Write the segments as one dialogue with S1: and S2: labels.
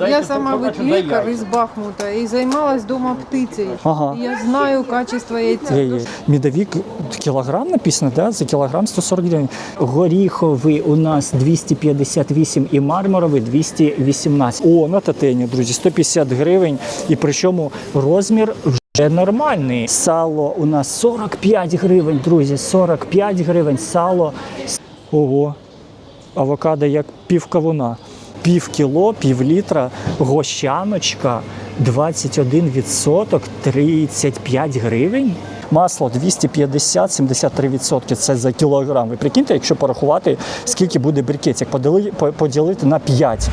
S1: Я сама вот лекар из Бахмута и займалась дома птицей.
S2: Ага.
S1: Я знаю качество яйца.
S2: Є, є. Медовик кілограм написано, да? за кілограм 140 гривень. Горіховий у нас 258 і мармуровий 218. О, на татені, друзі, 150 гривень. І причому розмір вже нормальний. Сало у нас 45 гривень, друзі, 45 гривень. Сало. Ого, авокадо як пів кавуна. Пів кіло, пів літра, гощаночка 21%, 35 гривень. Масло 250, 73% це за кілограм. Ви прикиньте, якщо порахувати, скільки буде по- поділити на 5.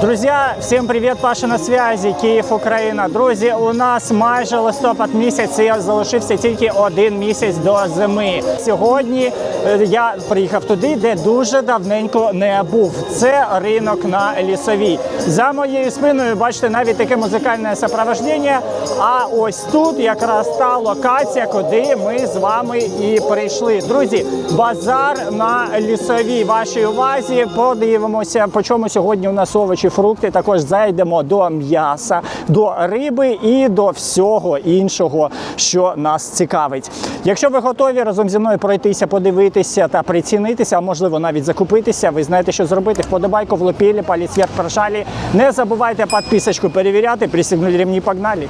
S2: Друзі, всім привіт, Паша на зв'язі, Київ, Україна. Друзі, у нас майже листопад місяць, і залишився тільки один місяць до зими. Сьогодні е, я приїхав туди, де дуже давненько не був. Це ринок на лісовій. За моєю спиною бачите навіть таке музикальне сопровождення. А ось тут якраз та локація, куди ми з вами і прийшли. Друзі, базар на лісовій. Вашій увазі подивимося, по чому сьогодні у нас овочі, фрукти. Також зайдемо до м'яса, до риби і до всього іншого, що нас цікавить. Якщо ви готові разом зі мною пройтися, подивитися та прицінитися, а можливо навіть закупитися, ви знаєте, що зробити. Вподобайку влупілі, палець вверх прошалі. Не забувайте підписочку перевіряти, пристегнули ремні, погнали.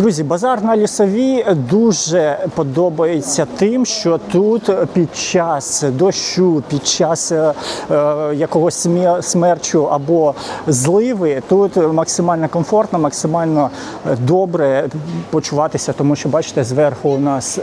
S2: Друзі, базар на лісовій дуже подобається тим, що тут під час дощу, під час е, якогось смерчу або зливи, тут максимально комфортно, максимально е, добре почуватися, тому що бачите, зверху у нас е,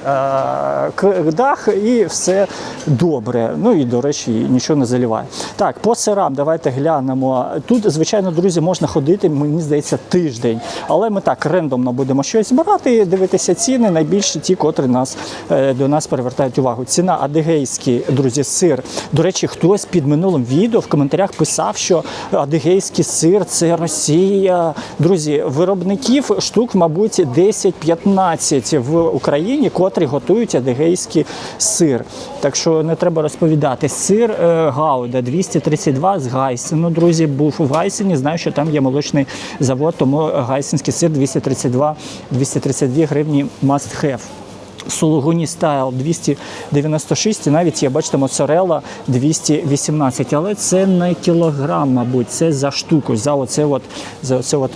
S2: дах і все добре. Ну і до речі, нічого не заливає. Так, по сирам давайте глянемо. Тут, звичайно, друзі, можна ходити, мені здається, тиждень. Але ми так рендомно будемо щось брати, дивитися ціни. Найбільше ті, котрі нас е, до нас привертають увагу. Ціна адигейський, друзі, сир. До речі, хтось під минулим відео в коментарях писав, що адигейський сир це Росія. Друзі, виробників штук, мабуть, 10-15 в Україні, котрі готують адигейський сир. Так що не треба розповідати. Сир е, Гауда 232 з Гайсену. Друзі, був у Гайсені. Знаю, що там є молочний завод, тому гайсенський сир 232 232 гривні must have. Сулугуні стайл 296 і навіть є, бачите, моцарелла 218. Але це не кілограм, мабуть, це за штуку, за оце от, за оце от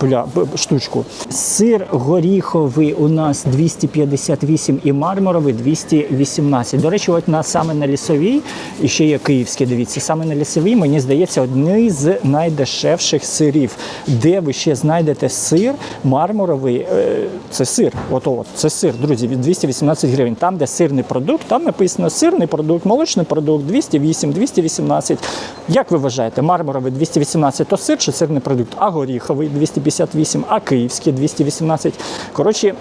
S2: пля- штучку. Сир горіховий у нас 258 і мармуровий 218. До речі, от на саме на лісовій, і ще є київський, дивіться, саме на лісовій, мені здається, одні з найдешевших сирів, де ви ще знайдете сир мармуровий, е, це сир, от це сир, друзі, від 218 гривень. Там, де сирний продукт, там написано сирний продукт, молочний продукт 208, 218. Як ви вважаєте, мармуровий 218 то сир чи сирний продукт, а горіховий 258, а київський 218. Коротше,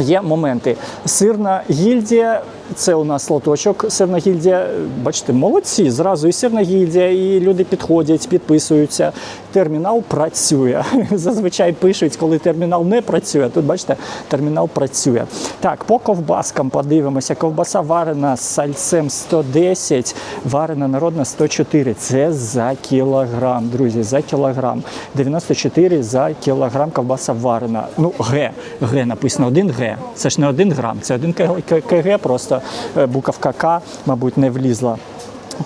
S2: Є моменти. Сирна гільдія, це у нас лоточок. Сирна гільдія, бачите, молодці. Зразу і сирна гільдія, і люди підходять, підписуються. Термінал працює. Зазвичай пишуть, коли термінал не працює. Тут бачите, термінал працює. Так, по ковбаскам подивимося. Ковбаса варена з сальцем 110, варена народна 104. Це за кілограм, друзі, за кілограм. 94 за кілограм ковбаса варена. Ну, Г. Г написано 1 Г. Це ж не 1 грам, це 1 КГ, просто е, буковка К, мабуть, не влізла.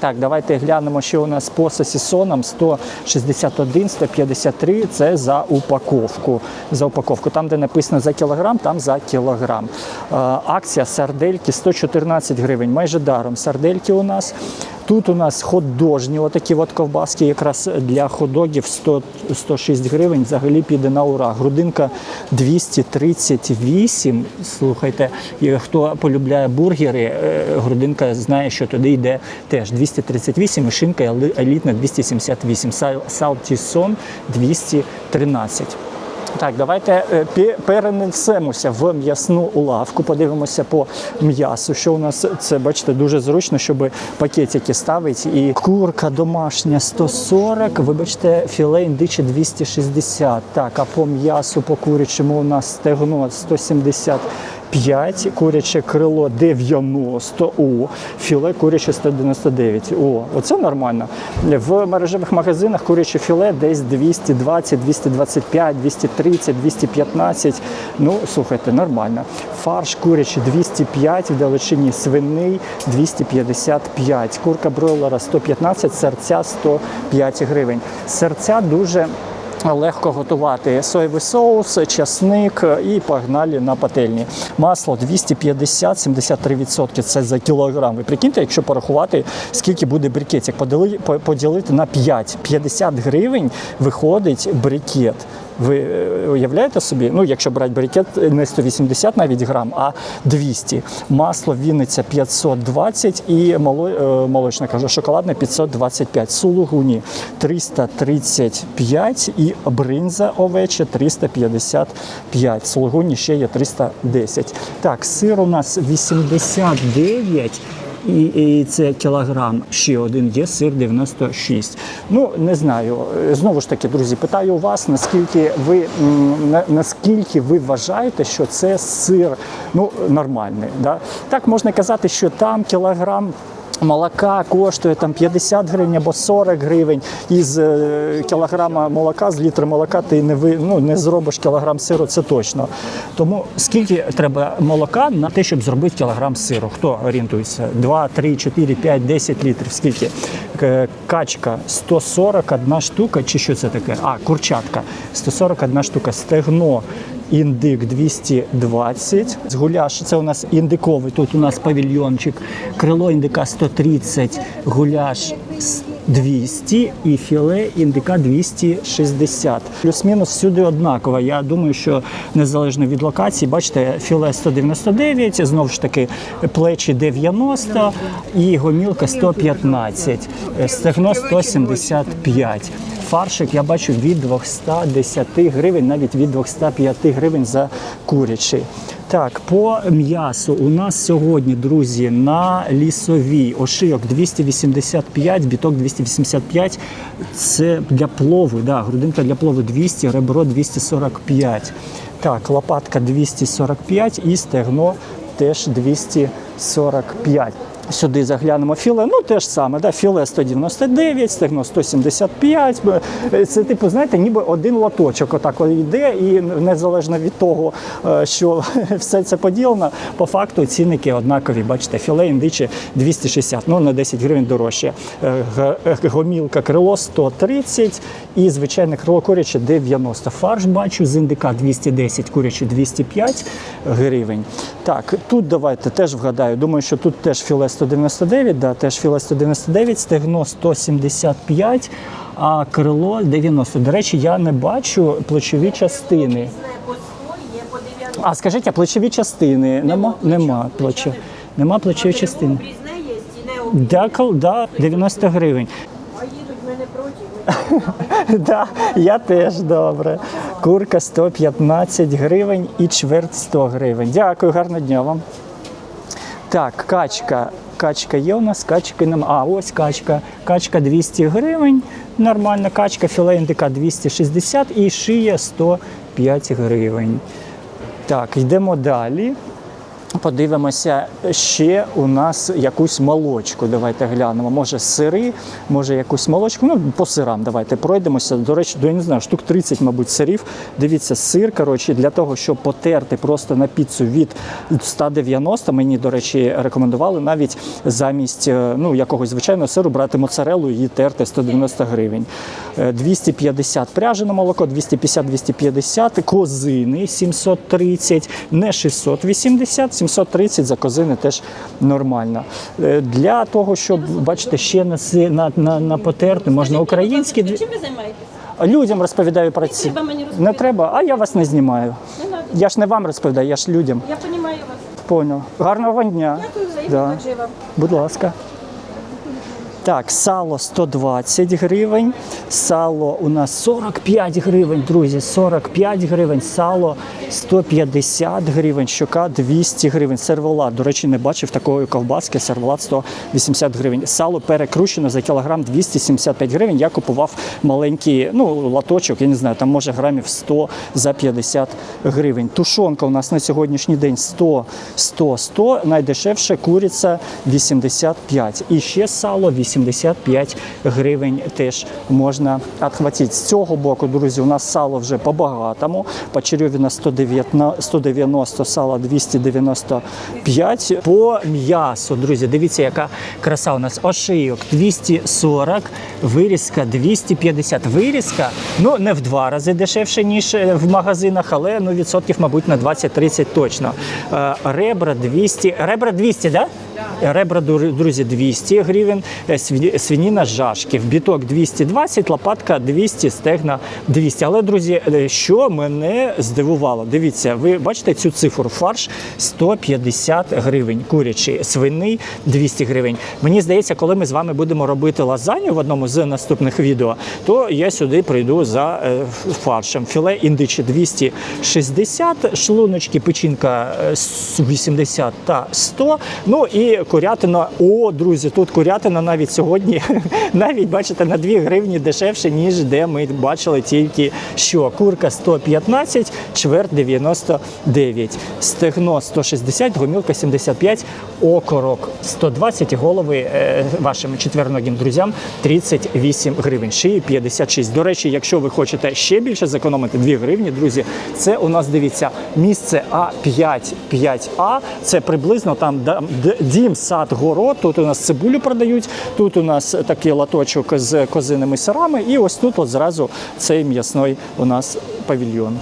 S2: Так, давайте глянемо, що у нас по сосісонам 161, 153 це за упаковку. За упаковку. Там, де написано за кілограм, там за кілограм. Е, акція сардельки 114 гривень, майже даром. Сардельки у нас. Тут у нас ходожні, отакі от ковбаски, якраз для ходогів 100, 106 гривень, взагалі піде на ура. Грудинка 238. Слухайте, хто полюбляє бургери, е, грудинка знає, що туди йде теж 238, і шинка елітна 278, Сал- салтісон 213. Так, давайте е, перенесемося в м'ясну лавку, подивимося по м'ясу. Що у нас це, бачите, дуже зручно, щоб пакетики ставити. І курка домашня 140, вибачте, філе індичі 260. Так, а по м'ясу по курячому у нас стегно 170 5, куряче крило 90, о, філе куряче 199. О, оце нормально. В мережевих магазинах куряче філе десь 220, 225, 230, 215. Ну, слухайте, нормально. Фарш курячий 205, в далечині свиний 255. Курка бройлера 115, серця 105 гривень. Серця дуже легко готувати. Соєвий соус, часник і погнали на пательні. Масло 250, 73% це за кілограм. Ви прикиньте, якщо порахувати, скільки буде брикетів. поділи- по- поділити на 5. 50 гривень виходить брикет. Ви е, уявляєте собі? Ну, якщо брати брикет не 180 навіть грам, а 200. Масло Вінниця 520 і е, молочне, кажу, шоколадне 525. Сулугуні 335 і бринза овеча 355. Сулугуні ще є 310. Так, сир у нас 89. І, і це кілограм. Ще один є сир 96. Ну не знаю. Знову ж таки, друзі, питаю вас, наскільки ви на- наскільки ви вважаєте, що це сир ну нормальний. Да? Так можна казати, що там кілограм. Молока коштує там 50 гривень або 40 гривень. Із е, кілограма молока, з літра молока ти не ви ну не зробиш кілограм сиру, це точно. Тому скільки треба молока на те, щоб зробити кілограм сиру? Хто орієнтується? 2, 3, 4, 5, 10 літрів. Скільки? Е, Качка 141 штука, чи що це таке? А, курчатка 141 штука, стегно. Індик 220. З гуляш це у нас індиковий. Тут у нас павільйончик. Крило індика 130, гуляш с- 200 і філе індика 260. Плюс-мінус всюди однаково. Я думаю, що незалежно від локації, бачите, філе 199, знову ж таки плечі 90 і гомілка 115, е, стегно 175. Фаршик я бачу від 210 гривень, навіть від 205 гривень за курячий. Так, по м'ясу у нас сьогодні, друзі, на лісовій ошийок 285, біток 285. Це для плову, да, грудинка для плову 200, ребро 245. Так, лопатка 245 і стегно теж 245. Сюди заглянемо філе, ну те ж саме, да, філе 199, стегно 175. Е, Це, типу, знаєте, ніби один лоточок отак йде, і незалежно від того, е, що все це поділено, по факту цінники однакові. Бачите, філе індичі 260, ну на 10 гривень дорожче. Е, Гомілка крило 130 і звичайне крило куряче 90. Фарш бачу з індика 210, куряче 205 гривень. Так, тут давайте теж вгадаю. Думаю, що тут теж філе 199, да, теж філе 199, стегно 175, а крило 90. До речі, я не бачу плечові частини.
S3: по 100, є по 90.
S2: А скажіть, а плечові частини? Нема, нема плече. Нема плечові частини.
S3: Обрізне є і не обрізне.
S2: Да, кол- да, 90 гривень.
S3: А їдуть мене проти.
S2: Да, я теж добре. Курка 115 гривень і чверть 100 гривень. Дякую, гарного дня вам. Так, качка. Качка є у нас, качки нема. А, ось качка. Качка 200 гривень. Нормальна качка, філе індика 260 і шия 105 гривень. Так, йдемо далі. Подивимося ще у нас якусь молочку. Давайте глянемо. Може сири, може якусь молочку. Ну, по сирам давайте пройдемося. До речі, до я не знаю, штук 30, мабуть, сирів. Дивіться, сир, коротше, для того, щоб потерти просто на піцу від 190, мені, до речі, рекомендували навіть замість е, ну, якогось звичайного сиру брати моцарелу і терти 190 гривень. Е, 250 пряжене молоко, 250-250, козини 730, не 680, 730 за козини теж нормально. Е, Для того, щоб, бачите, ще на, на, на, на потерти, можна українські.
S3: Чим ви займаєтесь?
S2: Людям розповідаю про ці.
S3: треба мені
S2: Не треба, а я вас не знімаю.
S3: Не.
S2: Я ж не вам розповідаю, я ж людям.
S3: Я розумію вас.
S2: Поняв. Гарного вам дня.
S3: Дякую за
S2: да.
S3: вам.
S2: Будь ласка. Так, сало 120 гривень, сало у нас 45 гривень, друзі, 45 гривень, сало 150 гривень, щука 200 гривень, сервелат. До речі, не бачив такої ковбаски, сервелат 180 гривень. Сало перекручено за кілограм 275 гривень. Я купував маленький ну, латочок, я не знаю, там може грамів 100 за 50 гривень. Тушонка у нас на сьогоднішній день 100, 100, 100, найдешевше куриця 85. І ще сало 85 гривень теж можна відхватити. З цього боку, друзі, у нас сало вже по-багатому. Почерьовіна 190, 190 сало 295. По м'ясу, друзі, дивіться, яка краса у нас. Ошийок 240, вирізка 250. Вирізка, ну, не в два рази дешевше, ніж е, в магазинах, але ну, відсотків, мабуть, на 20-30 точно. Е, Ребра 200, ребра 200, да? Ребра, друзі, 200 гривень, е, сві- свиніна жашків, біток 220, лопатка 200, стегна 200. Але, друзі, е, що мене здивувало, дивіться, ви бачите цю цифру, фарш 150 гривень, курячий, свиний 200 гривень. Мені здається, коли ми з вами будемо робити лазанью в одному з наступних відео, то я сюди прийду за е, фаршем. Філе індичі 260, шлуночки, печінка е, 80 та 100. Ну і курятина. О, друзі, тут курятина навіть сьогодні, навіть бачите, на 2 гривні дешевше, ніж де ми бачили тільки що. Курка 115, чверть 99, стегно 160, гомілка 75, окорок 120, голови е, вашим четвероногим друзям 38 гривень, шиї 56. До речі, якщо ви хочете ще більше зекономити 2 гривні, друзі, це у нас дивіться місце А5 5А. Це приблизно там дім, сад, город. Тут у нас цибулю продають. Тут у нас такий латочок з козиними сирами. І ось тут от зразу цей м'ясний у нас павільйон.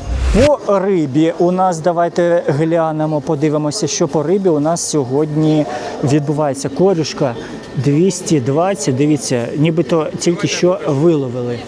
S2: По рибі у нас давайте глянемо, подивимося, що по рибі у нас сьогодні відбувається. Корюшка 220. Дивіться, нібито тільки що виловили.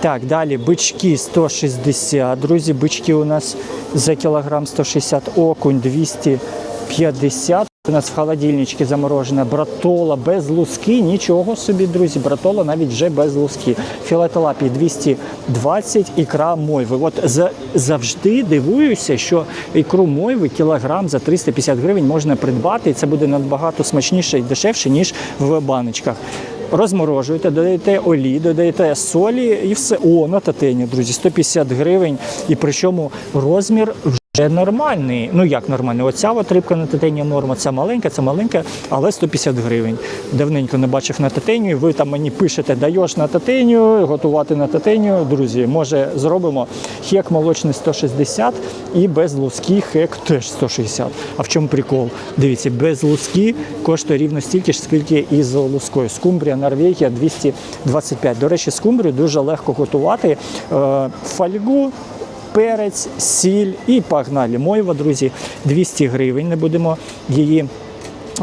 S2: Так, далі бички 160. Друзі, бички у нас за кілограм 160, окунь 250. У нас в холодильничці заморожена братола без луски. Нічого собі, друзі, братола навіть вже без луски. Філателапій 220, ікра мойви. От за, завжди дивуюся, що ікру мойви кілограм за 350 гривень можна придбати, і це буде набагато смачніше і дешевше, ніж в баночках. Розморожуєте, додаєте олії, додаєте солі і все. О, на татені, друзі, 150 гривень. І причому розмір вже нормальний. Ну як нормальний? Оця от рибка на татені норма, ця маленька, це маленька, але 150 гривень. Давненько не бачив на татеню. і Ви там мені пишете, даєш на татеню, готувати на татеню. Друзі, може зробимо хек молочний 160 і без луски хек теж 160. А в чому прикол? Дивіться, без луски коштує рівно стільки ж, скільки і з лускою. Скумбрія, Норвегія 225. До речі, скумбрію дуже легко готувати. Е, Фольгу перець, сіль і погнали. Мойва, друзі, 200 гривень. Не будемо її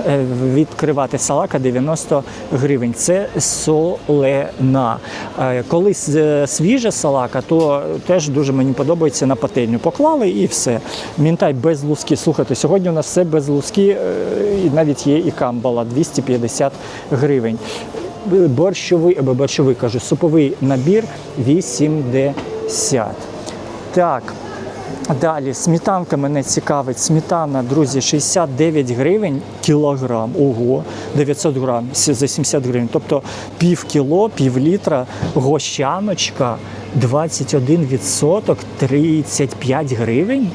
S2: е, відкривати. Салака 90 гривень. Це солена. Е, Коли е, свіжа салака, то теж дуже мені подобається на пательню. Поклали і все. Мінтай без луски. Слухайте, сьогодні у нас все без луски, і навіть є і камбала 250 гривень. Борщовий, або борщовий кажу, суповий набір 80. Так. Далі сметанка мене цікавить. Сметана, друзі, 69 гривень кілограм. Ого, 900 грам за 70 гривень. Тобто пів кіло, пів літра, гощаночка 21 відсоток, 35 гривень.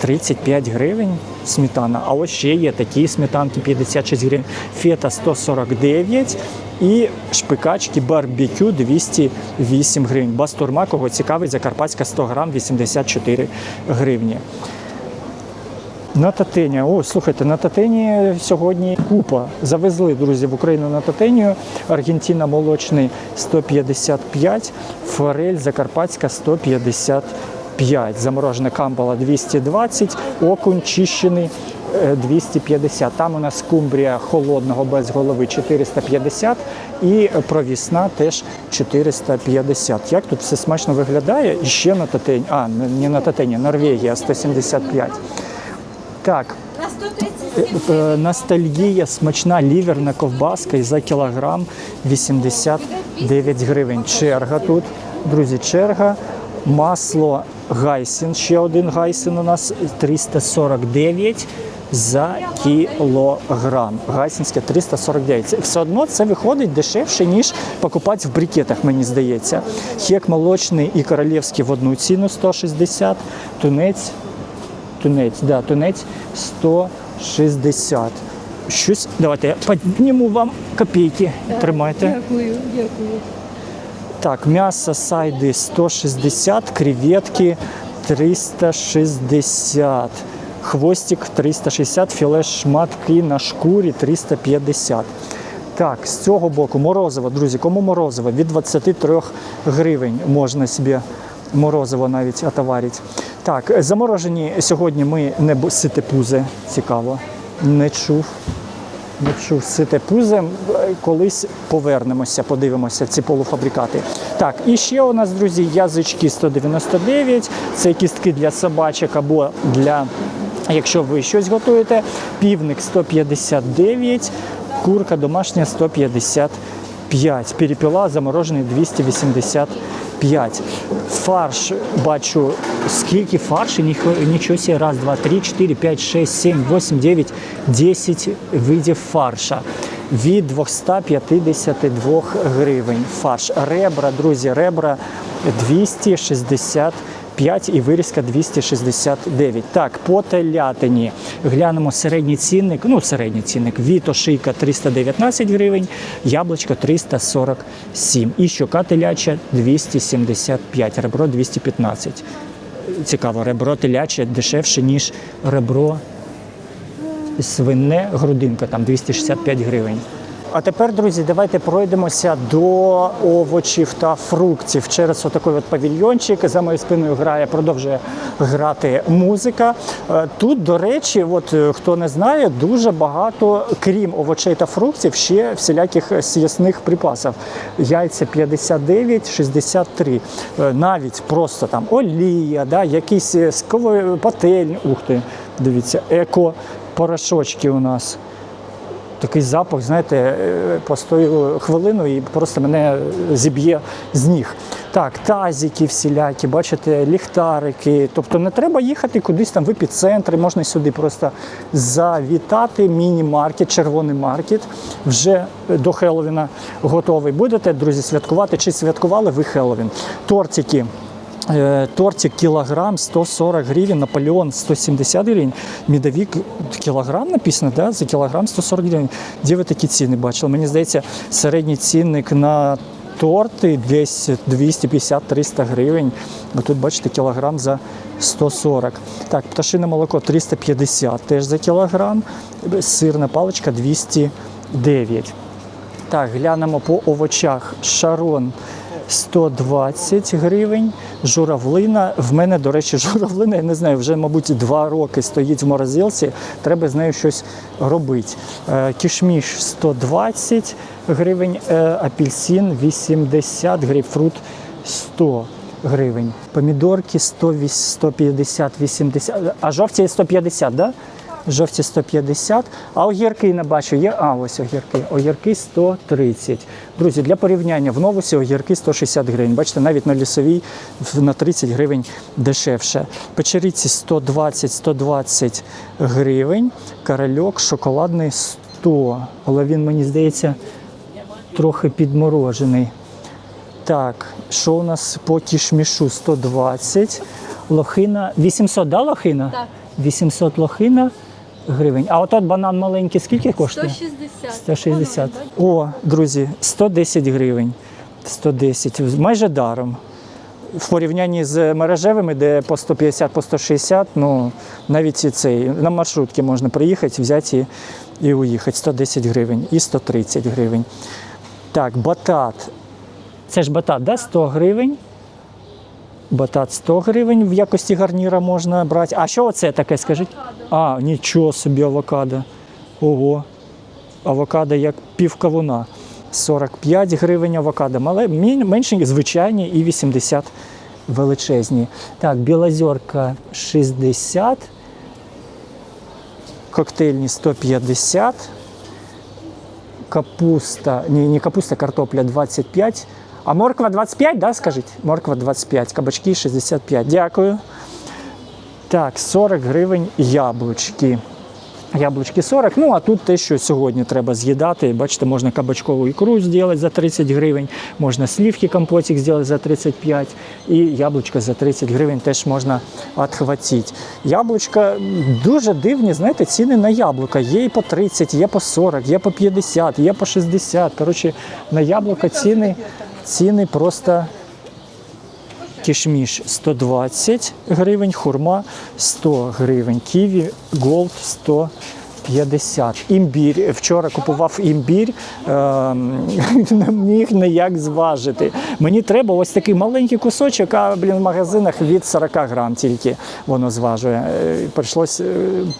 S2: 35 гривень сметана. А ось ще є такі сметанки 56 гривень. Фета 149 і шпикачки барбекю 208 гривень. Бастурма, кого цікавить, закарпатська 100 грам 84 гривні. На татені. О, слухайте, на татені сьогодні купа. Завезли, друзі, в Україну на татенію. Аргентина молочний 155, форель закарпатська 155. Заморожена камбала 220, окунь чищений е, 250. Там у нас скумбрія холодного без голови 450 і провісна теж 450. Як тут все смачно виглядає? І ще на татені. А, не на татені, Норвегія 175. Так,
S3: На 130
S2: Е, е, Ностальгія, смачна ліверна ковбаска і за кілограм 89 гривень. Черга тут, друзі, черга. Масло гайсін, ще один гайсін у нас 349 за кілограм. Гайсінське 349. Все одно це виходить дешевше, ніж покупати в брикетах, мені здається. Хек молочний і королівський в одну ціну 160, тунець Тунець, да, тунець 160. Щось. Давайте я підніму вам копійки. Тримайте.
S1: Дякую, дякую.
S2: Так, м'ясо сайди 160, креветки 360. Хвостик 360, філе шматки на шкурі 350. Так, з цього боку морозиво, друзі, кому морозиво? Від 23 гривень можна собі морозиво навіть отоварити. Так, заморожені сьогодні ми не бу- ситепузи, цікаво. Не чув. Не сите пузем. Колись повернемося, подивимося ці полуфабрикати. Так, і ще у нас, друзі, язички 199. Це кістки для собачок або для, якщо ви щось готуєте. Півник 159, курка домашня 155. Перепіла заморожений 285. Фарш бачу, скільки фаршу, нічого себе, раз, два, три, чотири, п'ять, шесть, сім, вісім, дев'ять, десять видів фарша. Від 252 гривень фарш. Ребра, друзі, ребра 265 і вирізка 269. Так, по телятині глянемо середній цінник, ну середній цінник, від ошийка 319 гривень, яблучко 347 і щока теляча 275, ребро 215. Цікаво, ребро теляче дешевше, ніж ребро свине грудинка, там 265 гривень. А тепер, друзі, давайте пройдемося до овочів та фруктів через отакий от павільйончик. За моєю спиною грає, продовжує грати музика. Е, Тут, до речі, от е, хто не знає, дуже багато, крім овочей та фруктів, ще всіляких с'ясних припасів. Яйця 59, 63. Е, Навіть просто там олія, да, якісь скови- пательні. Ух ти, дивіться, еко порошочки у нас такий запах, знаєте, е, постою хвилину і просто мене зіб'є з ніг. Так, тазики всілякі, бачите, ліхтарики. Тобто не треба їхати кудись там в епіцентри, можна сюди просто завітати. Міні-маркет, червоний маркет вже до Хеллоуіна готовий. Будете, друзі, святкувати чи святкували ви Хеллоуін? Тортики. Е, Тортик кілограм 140 гривень, Наполеон 170 гривень, медовик кілограм написано, да? за кілограм 140 гривень. Де ви такі ціни бачили? Мені здається, середній цінник на торти десь 250-300 гривень. А тут, бачите, кілограм за 140. Так, пташине молоко 350 теж за кілограм, сирна паличка 209. Так, глянемо по овочах. Шарон 120 гривень. Журавлина. В мене, до речі, журавлина, я не знаю, вже, мабуть, два роки стоїть в морозилці. Треба з нею щось робити. Е, Кішміш 120 гривень, е, апельсин 80, грейпфрут 100 гривень. Помідорки 150, 80, а жовті 150, да? Жовті 150, а огірки не бачу. Є, а ось огірки. Огірки 130. Друзі, для порівняння в новусі огірки 160 гривень. Бачите, навіть на лісовій на 30 гривень дешевше. Печериці 120-120 гривень. Корольок шоколадний 100. Але він, мені здається, трохи підморожений. Так, що у нас по кішмішу 120, лохина 800, да, лохина?
S4: Так.
S2: 800 лохина гривень. А от банан маленький скільки коштує?
S4: 160.
S2: 160. О, друзі, 110 гривень. 110, майже даром. В порівнянні з мережевими, де по 150, по 160, ну навіть і цей на маршрутки можна приїхати, взяти і, і уїхати. 110 гривень і 130 гривень. Так, батат. Це ж батат, да? 100 гривень. Батат 100 гривень в якості гарніра можна брати. А що це таке, скажіть? А, нічого собі авокадо. Ого. Авокадо як пів кавуна. 45 гривень авокадо. Мале, мі- менші, звичайні і 80 величезні. Так, білозерка 60. коктейльні 150. Капуста, ні, не капуста, картопля 25. А морква 25, да, скажіть? Морква 25, кабачки 65. Дякую. Так, 40 гривень яблучки. Яблучки 40. Ну а тут те, що сьогодні треба з'їдати. Бачите, можна кабачкову ікру зробити за 30 гривень, можна слівки компотик зробити за 35 і яблучко за 30 гривень теж можна відхватити. Яблучка дуже дивні, знаєте, ціни на яблука. Є і по 30, є по 40, є по 50, є по 60. Коротше, на яблука ціни, ціни просто кішміш 120 гривень, хурма 100 гривень, ківі голд 150. Імбір. Вчора купував імбір, ем, не міг ніяк зважити. Мені треба ось такий маленький кусочок, а блін, в магазинах від 40 грам тільки воно зважує. Е, Прийшлось е,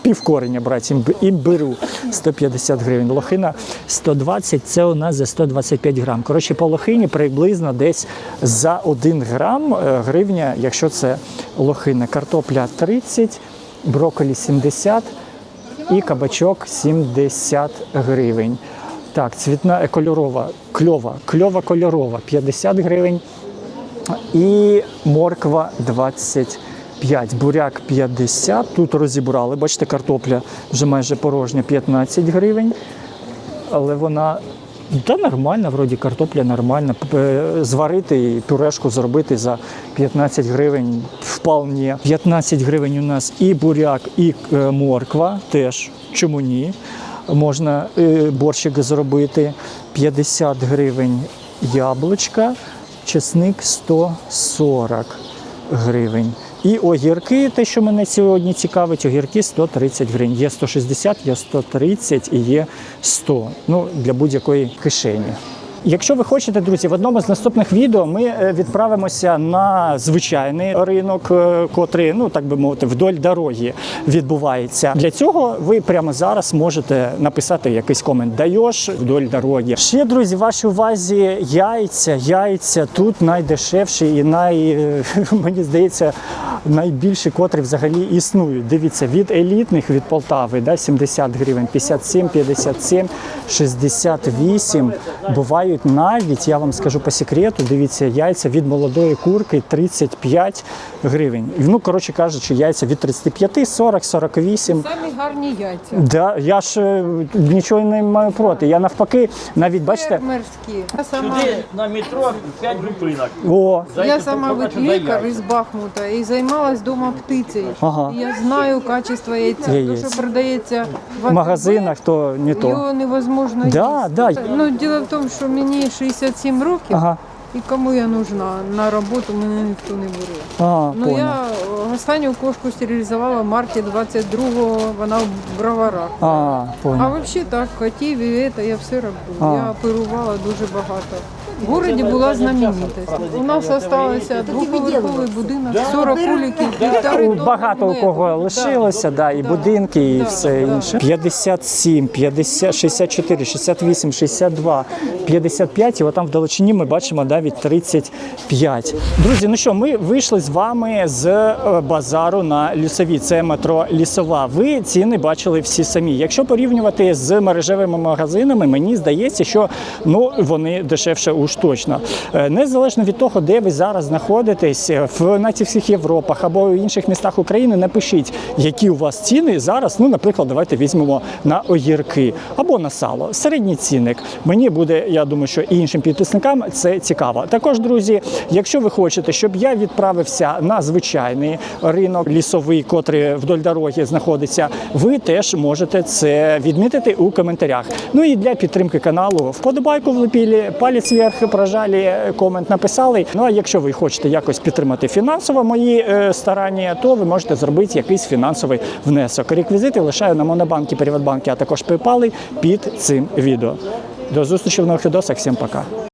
S2: пів брати імбиру 150 гривень. Лохина 120, це у нас за 125 грам. Коротше, по лохині приблизно десь за 1 грам е, гривня, якщо це лохина. Картопля 30, брокколі 70 і кабачок 70 гривень. Так, цвітна кольорова, кльова, кльова кольорова 50 гривень і морква 25, буряк 50. Тут розібрали. Бачите, картопля вже майже порожня 15 гривень. Але вона та нормальна, вроді картопля нормальна. Е, Зварити і пюрешку зробити за 15 гривень вполне. 15 гривень у нас і буряк, і е, морква теж. Чому ні? Можна е, борщик зробити. 50 гривень яблучка, чесник 140 гривень. І огірки, те, що мене сьогодні цікавить, огірки 130 гривень. Є 160, є 130 і є 100. Ну, для будь-якої кишені. Якщо ви хочете, друзі, в одному з наступних відео ми е, відправимося на звичайний ринок, е, котрий, ну так би мовити, вдоль дороги відбувається. Для цього ви прямо зараз можете написати якийсь комент даєш вдоль дороги. Ще, друзі, вашій увазі яйця. Яйця тут найдешевші і най, е, мені здається, найбільші, котрі взагалі існують. Дивіться, від елітних від Полтави да, 70 гривень, 57, 57, 68. Бувають навіть, я вам скажу по секрету, дивіться, яйця від молодої курки 35 гривень. Ну, коротше кажучи, яйця від 35, 40, 48.
S1: Гарні яйця.
S2: Да, я ж е, нічого не маю проти. Я навпаки, навіть бачите,
S1: Фермерські. Я сама,
S4: Сюди на метро 5 зупинок.
S2: о,
S1: я сама
S4: побачу,
S1: лікар із Бахмута і займалась вдома птицею.
S2: Ага.
S1: І я знаю качество яйця.
S2: Яєць.
S1: То, що продається в
S2: в магазинах то не то.
S1: Його невозможно
S2: Да,
S1: їсти.
S2: да.
S1: Ну, діло в тому, що мені 67 років,
S2: Ага.
S1: І кому я нужна на роботу, мене ніхто не бере.
S2: А,
S1: Ну
S2: понял.
S1: я останню кошку стерилізувала в марті 22-го, вона в броварах.
S2: А,
S1: А взагалі так, хотів і це я все роблю.
S2: А.
S1: Я оперувала дуже багато. В городі була знаменитость. У нас залишився двоповерховий будинок, 40 куликів, півтори
S2: Багато у кого лишилося, да, і будинки, і все інше. 57, 50, 64, 68, 62, 55, і отам в далечині ми бачимо навіть 35. Друзі, ну що, ми вийшли з вами з е, базару на лісові. Це метро Лісова. Ви ціни бачили всі самі. Якщо порівнювати з мережевими магазинами, мені здається, що ну вони дешевше уж точно. Е, Незалежно від того, де ви зараз знаходитесь, е, в на цих всіх Європах або в інших містах України, напишіть, які у вас ціни зараз. Ну, наприклад, давайте візьмемо на огірки або на сало. Середній цінник. Мені буде, я думаю, що і іншим підписникам це цікаво. Також, друзі, якщо ви хочете, щоб я відправився на звичайний ринок лісовий, котрий вдоль дороги знаходиться, ви теж можете це відмітити у коментарях. Ну і для підтримки каналу вподобайку влепили, палець вверх прожали, комент написали. Ну а якщо ви хочете якось підтримати фінансово мої е, старання, то ви можете зробити якийсь фінансовий внесок. Реквізити лишаю на Монобанки, Приватбанки, а також PayPal під цим відео. До зустрічі в нових відосах. Всім пока.